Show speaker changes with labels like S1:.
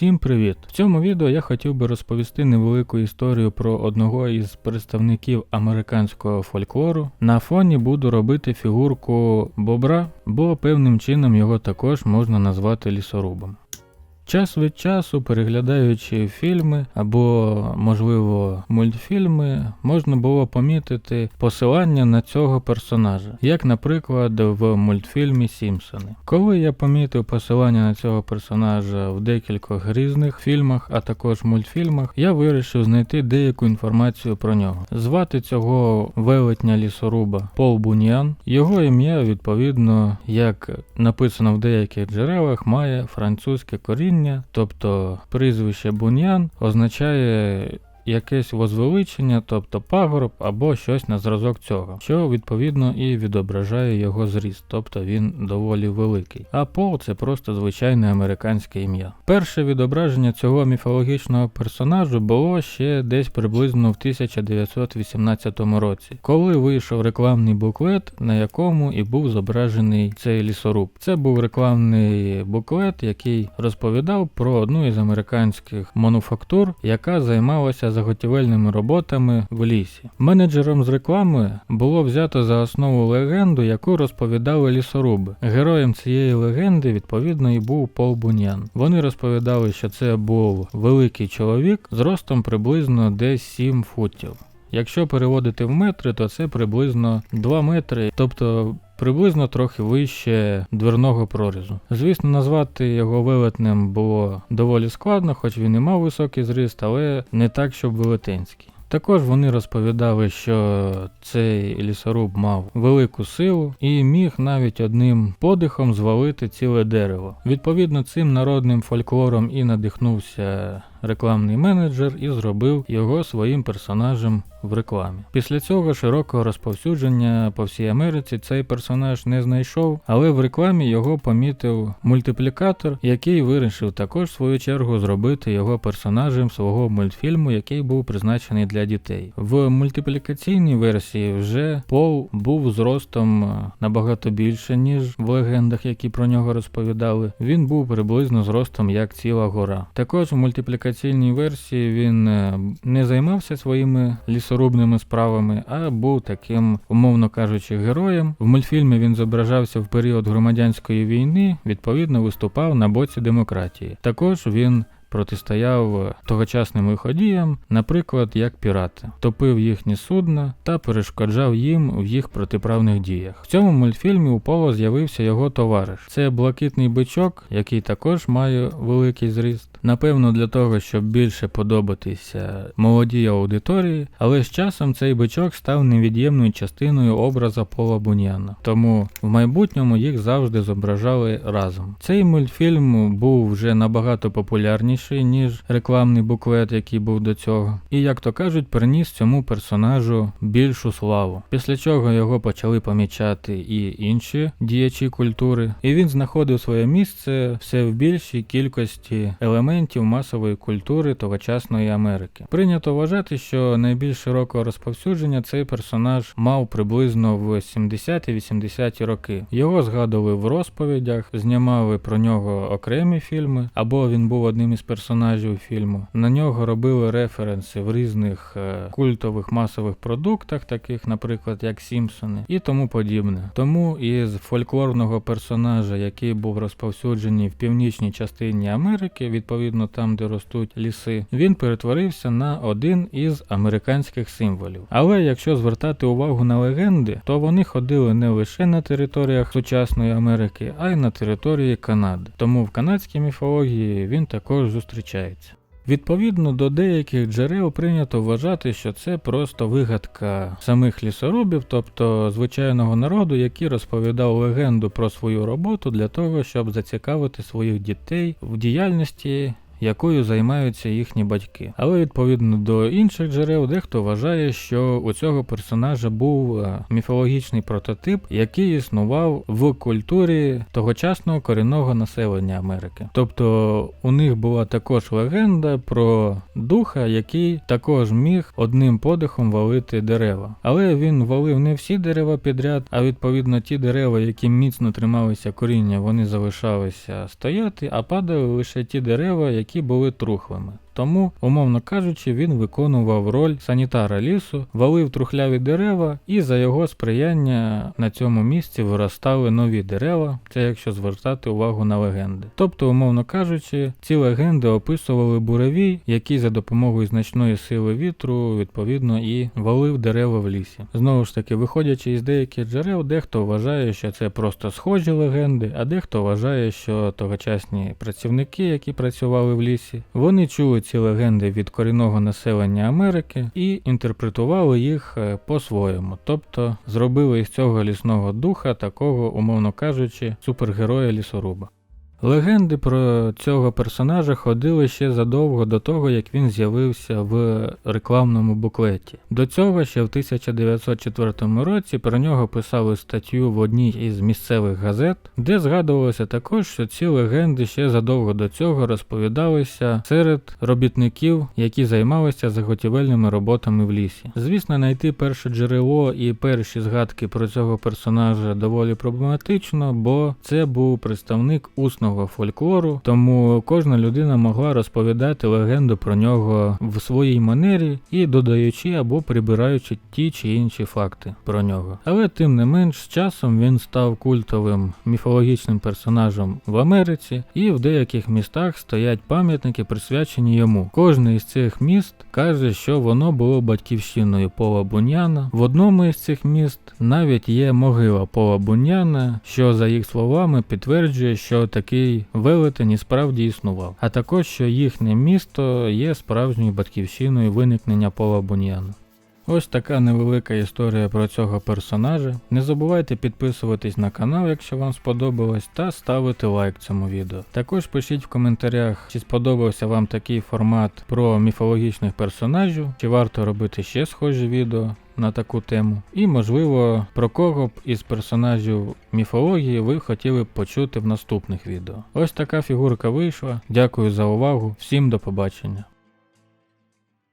S1: Всім привіт! В цьому відео я хотів би розповісти невелику історію про одного із представників американського фольклору. На фоні буду робити фігурку бобра, бо певним чином його також можна назвати лісорубом. Час від часу, переглядаючи фільми або, можливо, мультфільми, можна було помітити посилання на цього персонажа, як, наприклад, в мультфільмі Сімпсони. Коли я помітив посилання на цього персонажа в декількох різних фільмах, а також мультфільмах, я вирішив знайти деяку інформацію про нього. Звати цього велетня лісоруба Пол Буньян. Його ім'я, відповідно, як написано в деяких джерелах, має французьке коріння тобто прізвище Буньян означає якесь возвеличення, тобто пагорб або щось на зразок цього, що відповідно і відображає його зріст, тобто він доволі великий. А Пол це просто звичайне американське ім'я. Перше відображення цього міфологічного персонажу було ще десь приблизно в 1918 році, коли вийшов рекламний буклет, на якому і був зображений цей лісоруб. Це був рекламний буклет, який розповідав про одну із американських мануфактур, яка займалася заготівельними роботами в лісі. Менеджером з реклами було взято за основу легенду, яку розповідали лісоруби. Героєм цієї легенди, відповідно, і був Пол Буньян. Вони розповідали, що це був великий чоловік з ростом приблизно десь 7 футів. Якщо переводити в метри, то це приблизно 2 метри, тобто приблизно трохи вище дверного прорізу. Звісно, назвати його велетнем було доволі складно, хоч він і мав високий зріст, але не так, щоб велетенський. Також вони розповідали, що цей лісоруб мав велику силу і міг навіть одним подихом звалити ціле дерево. Відповідно, цим народним фольклором і надихнувся рекламний менеджер і зробив його своїм персонажем в рекламі. Після цього широкого розповсюдження по всій Америці цей персонаж не знайшов, але в рекламі його помітив мультиплікатор, який вирішив також в свою чергу зробити його персонажем свого мультфільму, який був призначений для дітей. В мультиплікаційній версії вже Пол був зростом набагато більше, ніж в легендах, які про нього розповідали. Він був приблизно зростом як ціла гора. Також в мультиплікаційній версії він е, не займався своїми лісорубними справами, а був таким, умовно кажучи, героєм. В мультфільмі він зображався в період громадянської війни, відповідно виступав на боці демократії. Також він протистояв тогочасним виходіям, наприклад, як пірати, топив їхні судна та перешкоджав їм в їх протиправних діях. В цьому мультфільмі у Пола з'явився його товариш. Це блакитний бичок, який також має великий зріст. Напевно, для того, щоб більше подобатися молодій аудиторії, але з часом цей бичок став невід'ємною частиною образа Пола Буньяна. Тому в майбутньому їх завжди зображали разом. Цей мультфільм був вже набагато популярніший, ніж рекламний буклет, який був до цього. І, як то кажуть, приніс цьому персонажу більшу славу. Після чого його почали помічати і інші діячі культури, і він знаходив своє місце все в більшій кількості елементів масової культури тогочасної Америки. Прийнято вважати, що найбільш широкого розповсюдження цей персонаж мав приблизно в 70-80-ті роки. Його згадували в розповідях, знімали про нього окремі фільми, або він був одним із персонажів фільму. На нього робили референси в різних е, культових масових продуктах, таких, наприклад, як Сімпсони, і тому подібне. Тому із фольклорного персонажа, який був розповсюджений в північній частині Америки, відповідно там, де ростуть ліси, він перетворився на один із американських символів. Але якщо звертати увагу на легенди, то вони ходили не лише на територіях сучасної Америки, а й на території Канади. Тому в канадській міфології він також зустрічається. Відповідно до деяких джерел прийнято вважати, що це просто вигадка самих лісорубів, тобто звичайного народу, який розповідав легенду про свою роботу для того, щоб зацікавити своїх дітей в діяльності якою займаються їхні батьки. Але відповідно до інших джерел, дехто вважає, що у цього персонажа був е, міфологічний прототип, який існував в культурі тогочасного корінного населення Америки. Тобто у них була також легенда про духа, який також міг одним подихом валити дерева. Але він валив не всі дерева підряд, а відповідно ті дерева, які міцно трималися коріння, вони залишалися стояти, а падали лише ті дерева, які які були трухлими. Тому, умовно кажучи, він виконував роль санітара лісу, валив трухляві дерева, і за його сприяння на цьому місці виростали нові дерева, це якщо звертати увагу на легенди. Тобто, умовно кажучи, ці легенди описували буревій, який за допомогою значної сили вітру, відповідно, і валив дерева в лісі. Знову ж таки, виходячи із деяких джерел, дехто вважає, що це просто схожі легенди, а дехто вважає, що тогочасні працівники, які працювали в лісі, вони чули ці легенди від корінного населення Америки і інтерпретували їх е, по-своєму, тобто зробили із цього лісного духа такого, умовно кажучи, супергероя лісоруба. Легенди про цього персонажа ходили ще задовго до того, як він з'явився в рекламному буклеті. До цього ще в 1904 році про нього писали статтю в одній із місцевих газет, де згадувалося також, що ці легенди ще задовго до цього розповідалися серед робітників, які займалися заготівельними роботами в лісі. Звісно, знайти перше джерело і перші згадки про цього персонажа доволі проблематично, бо це був представник усного фольклору, тому кожна людина могла розповідати легенду про нього в своїй манері і додаючи або прибираючи ті чи інші факти про нього. Але тим не менш, з часом він став культовим міфологічним персонажем в Америці, і в деяких містах стоять пам'ятники, присвячені йому. Кожне із цих міст каже, що воно було батьківщиною Пола Буньяна. В одному із цих міст навіть є могила Пола Буньяна, що за їх словами підтверджує, що такий велетень справді існував, а також що їхнє місто є справжньою батьківщиною виникнення Пола Буньяна. Ось така невелика історія про цього персонажа. Не забувайте підписуватись на канал, якщо вам сподобалось, та ставити лайк цьому відео. Також пишіть в коментарях, чи сподобався вам такий формат про міфологічних персонажів, чи варто робити ще схожі відео на таку тему. І, можливо, про кого б із персонажів міфології ви хотіли б почути в наступних відео. Ось така фігурка вийшла. Дякую за увагу, всім до побачення.